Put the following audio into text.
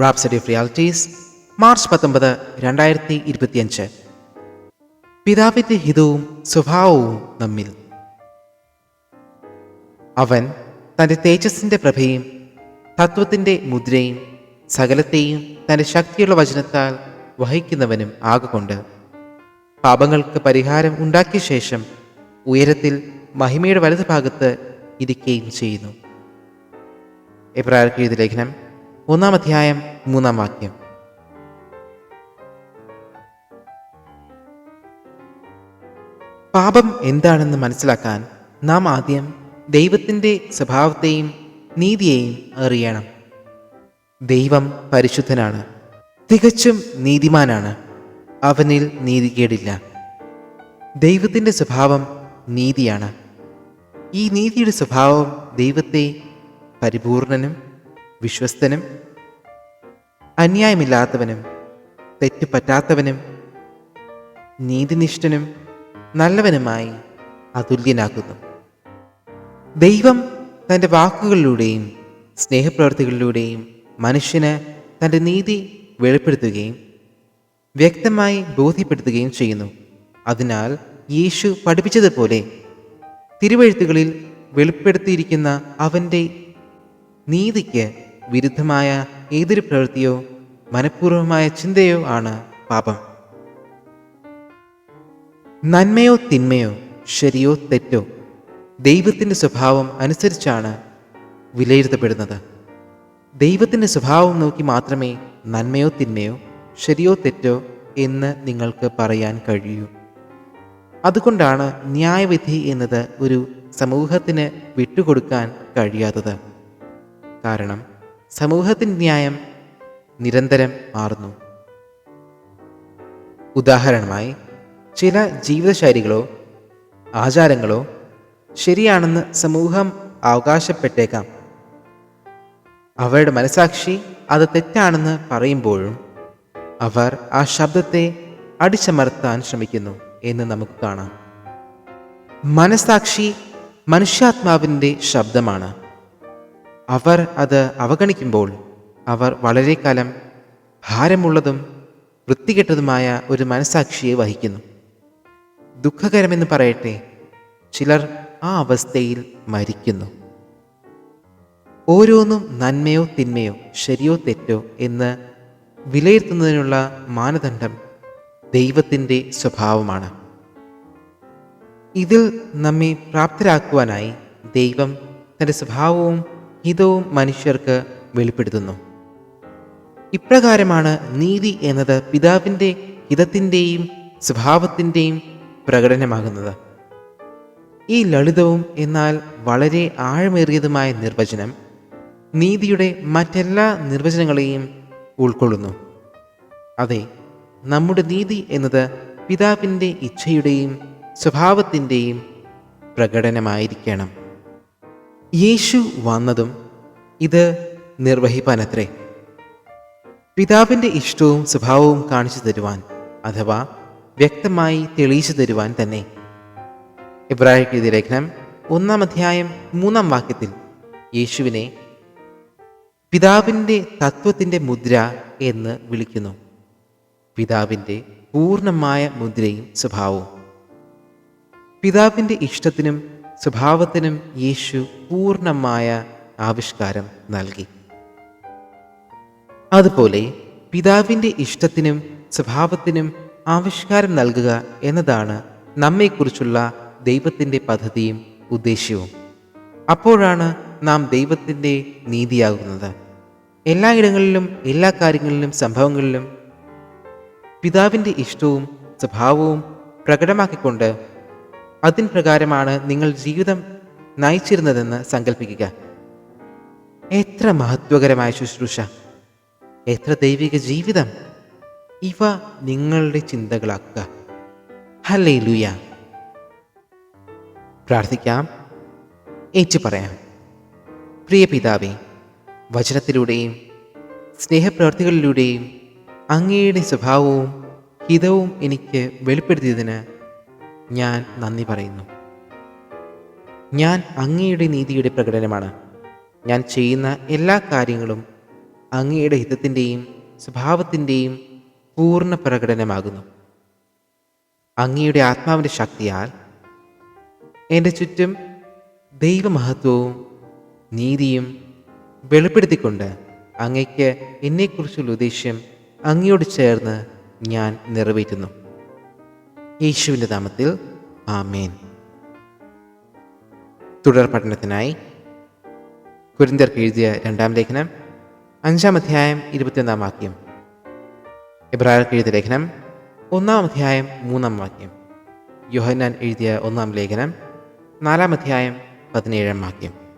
Rhapsody of realities March പത്തൊമ്പത് രണ്ടായിരത്തി ഇരുപത്തിയഞ്ച് പിതാവിന്റെ ഹിതവും സ്വഭാവവും നമ്മിൽ. അവൻ തന്റെ തേജസ്സിന്റെ പ്രഭയും തത്വത്തിന്റെ മുദ്രയും സകലത്തെയും തന്റെ ശക്തിയുള്ള വചനത്താൽ വഹിക്കുന്നവനും ആകൊണ്ട് പാപങ്ങൾക്ക് പരിഹാരം ഉണ്ടാക്കിയ ശേഷം ഉയരത്തിൽ മഹിമയുടെ വലതുഭാഗത്ത് ഇരിക്കുകയും ചെയ്യുന്നു. എബ്രാർക്ക് എഴുതിയ ലേഖനം ഒന്നാം അധ്യായം മൂന്നാം വാക്യം. പാപം എന്താണെന്ന് മനസ്സിലാക്കാൻ നാം ആദ്യം ദൈവത്തിന്റെ സ്വഭാവത്തെയും നീതിയെയും അറിയണം. ദൈവം പരിശുദ്ധനാണ്. തികച്ചും നീതിമാനാണ്. അവനിൽ നീതികേടില്ല. ദൈവത്തിന്റെ സ്വഭാവം നീതിയാണ്. ഈ നീതിയുടെ സ്വഭാവം ദൈവത്തെ പരിപൂർണനും വിശ്വസ്തനും അന്യായമില്ലാത്തവനും തെറ്റുപറ്റാത്തവനും നീതിനിഷ്ഠനും നല്ലവനുമായി അതുല്യനാക്കുന്നു ദൈവം തന്റെ വാക്കുകളിലൂടെയും സ്നേഹപ്രവർത്തികളിലൂടെയും മനുഷ്യന് തന്റെ നീതി വെളിപ്പെടുത്തുകയും വ്യക്തമായി ബോധ്യപ്പെടുത്തുകയും ചെയ്യുന്നു. അതിനാൽ യേശു പഠിപ്പിച്ചതുപോലെ തിരുവഴുത്തുകളിൽ വെളിപ്പെടുത്തിയിരിക്കുന്ന അവന്റെ നീതിക്ക് വിരുദ്ധമായ ഏതൊരു പ്രവൃത്തിയോ മനഃപൂർവമായ ചിന്തയോ ആണ് പാപം. നന്മയോ തിന്മയോ ശരിയോ തെറ്റോ ദൈവത്തിന്റെ സ്വഭാവം അനുസരിച്ചാണ് വിലയിരുത്തപ്പെടുന്നത്. ദൈവത്തിന്റെ സ്വഭാവം നോക്കി മാത്രമേ നന്മയോ തിന്മയോ ശരിയോ തെറ്റോ എന്ന് നിങ്ങൾക്ക് പറയാൻ കഴിയൂ. അതുകൊണ്ടാണ് ന്യായവിധി എന്നത് ഒരു സമൂഹത്തിന് വിട്ടുകൊടുക്കാൻ കഴിയാത്തത്. കാരണം സമൂഹത്തിന്റെ ന്യായം നിരന്തരം മാറുന്നു. ഉദാഹരണമായി ചില ജീവിതശൈലികളോ ആചാരങ്ങളോ ശരിയാണെന്ന് സമൂഹം അവകാശപ്പെട്ടേക്കാം. അവരുടെ മനസാക്ഷി അത് തെറ്റാണെന്ന് പറയുമ്പോഴും അവർ ആ ശബ്ദത്തെ അടിച്ചമർത്താൻ ശ്രമിക്കുന്നു എന്ന് നമുക്ക് കാണാം. മനസാക്ഷി മനുഷ്യാത്മാവിന്റെ ശബ്ദമാണ്. അവർ അത് അവഗണിക്കുമ്പോൾ അവർ വളരെ കാലം ഭാരമുള്ളതും വൃത്തികെട്ടതുമായ ഒരു മനസാക്ഷിയെ വഹിക്കുന്നു. ദുഃഖകരമെന്ന് പറയട്ടെ ചിലർ ആ അവസ്ഥയിൽ മരിക്കുന്നു. ഓരോന്നും നന്മയോ തിന്മയോ ശരിയോ തെറ്റോ എന്ന് വിലയിരുത്തുന്നതിനുള്ള മാനദണ്ഡം ദൈവത്തിന്റെ സ്വഭാവമാണ്. ഇതിൽ നമ്മെ പ്രാപ്തരാക്കുവാനായി ദൈവം തന്റെ സ്വഭാവവും ഹിതവും മനുഷ്യർക്ക് വെളിപ്പെടുത്തുന്നു. ഇപ്രകാരമാണ് നീതി എന്നത് പിതാവിന്റെ ഹിതത്തിന്റെയും സ്വഭാവത്തിന്റെയും പ്രകടനമാകുന്നത്. ഈ ലളിതവും എന്നാൽ വളരെ ആഴമേറിയതുമായ നിർവചനം നീതിയുടെ മറ്റെല്ലാ നിർവചനങ്ങളെയും ഉൾക്കൊള്ളുന്നു. അതെ നമ്മുടെ നീതി എന്നത് പിതാവിന്റെ ഇച്ഛയുടെയും സ്വഭാവത്തിന്റെയും പ്രകടനമായിരിക്കണം. യേശു വന്നതും ഇത് നിർവഹിപ്പാനത്രേ. പിതാവിന്റെ ഇഷ്ടവും സ്വഭാവവും കാണിച്ചു തരുവാൻ അഥവാ വ്യക്തമായി തെളിയിച്ചു തരുവാൻ തന്നെ. ഇബ്രാഹിം ലേഖനം ഒന്നാം അധ്യായം മൂന്നാം വാക്യത്തിൽ യേശുവിനെ പിതാവിന്റെ തത്വത്തിന്റെ മുദ്ര എന്ന് വിളിക്കുന്നു. പിതാവിന്റെ പൂർണമായ മുദ്രയും സ്വഭാവവും. പിതാവിന്റെ ഇഷ്ടത്തിനും സ്വഭാവത്തിനും യേശു പൂർണമായ ആവിഷ്കാരം നൽകി. അതുപോലെ പിതാവിന്റെ ഇഷ്ടത്തിനും സ്വഭാവത്തിനും ആവിഷ്കാരം നൽകുക എന്നതാണ് നമ്മെക്കുറിച്ചുള്ള ദൈവത്തിന്റെ പദ്ധതിയും ഉദ്ദേശ്യവും. അപ്പോഴാണ് നാം ദൈവത്തിന്റെ നീതിയാകുന്നത്. എല്ലായിടങ്ങളിലും എല്ലാ കാര്യങ്ങളിലും സംഭവങ്ങളിലും പിതാവിന്റെ ഇഷ്ടവും സ്വഭാവവും പ്രകടമാക്കിക്കൊണ്ട് അതിൻ പ്രകാരമാണ് നിങ്ങൾ ജീവിതം നയിച്ചിരുന്നതെന്ന് സങ്കല്പിക്കുക എത്ര മഹത്വകരമായ ശുശ്രൂഷ. എത്ര ദൈവിക ജീവിതം. ഇവ നിങ്ങളുടെ ചിന്തകളാക്കുക. ഹലേ ലുയ പ്രാർത്ഥിക്കാം. ഏച്ചു പറയാം. പ്രിയ പിതാവേ വചനത്തിലൂടെയും സ്നേഹപ്രവർത്തികളിലൂടെയും അങ്ങയുടെ സ്വഭാവവും ഹിതവും എനിക്ക് വെളിപ്പെടുത്തിയതിന് ഞാൻ നന്ദി പറയുന്നു. ഞാൻ അങ്ങയുടെ നീതിയുടെ പ്രകടനമാണ്. ഞാൻ ചെയ്യുന്ന എല്ലാ കാര്യങ്ങളും അങ്ങയുടെ ഹിതത്തിന്റെയും സ്വഭാവത്തിന്റെയും പൂർണ പ്രകടനമാകുന്നു. അങ്ങയുടെ ആത്മാവിന്റെ ശക്തിയാൽ എന്റെ ചുറ്റും ദൈവമഹത്വവും നീതിയും വെളിപ്പെടുത്തിക്കൊണ്ട് അങ്ങയ്ക്ക് എന്നെക്കുറിച്ചുള്ള ഉദ്ദേശ്യം അങ്ങയോട് ചേർന്ന് ഞാൻ നിറവേറ്റുന്നു. യേശുവിന്റെ നാമത്തിൽ ആമേൻ. തുടർ പഠനത്തിനായി കുരിന്തർക്ക് എഴുതിയ രണ്ടാം ലേഖനം അഞ്ചാം അധ്യായം ഇരുപത്തിയൊന്നാം വാക്യം. ഇബ്രാഹിർക്ക് എഴുതിയ ലേഖനം ഒന്നാം അധ്യായം മൂന്നാം വാക്യം. യോഹന്നാൻ എഴുതിയ ഒന്നാം ലേഖനം നാലാം അധ്യായം പതിനേഴാം വാക്യം.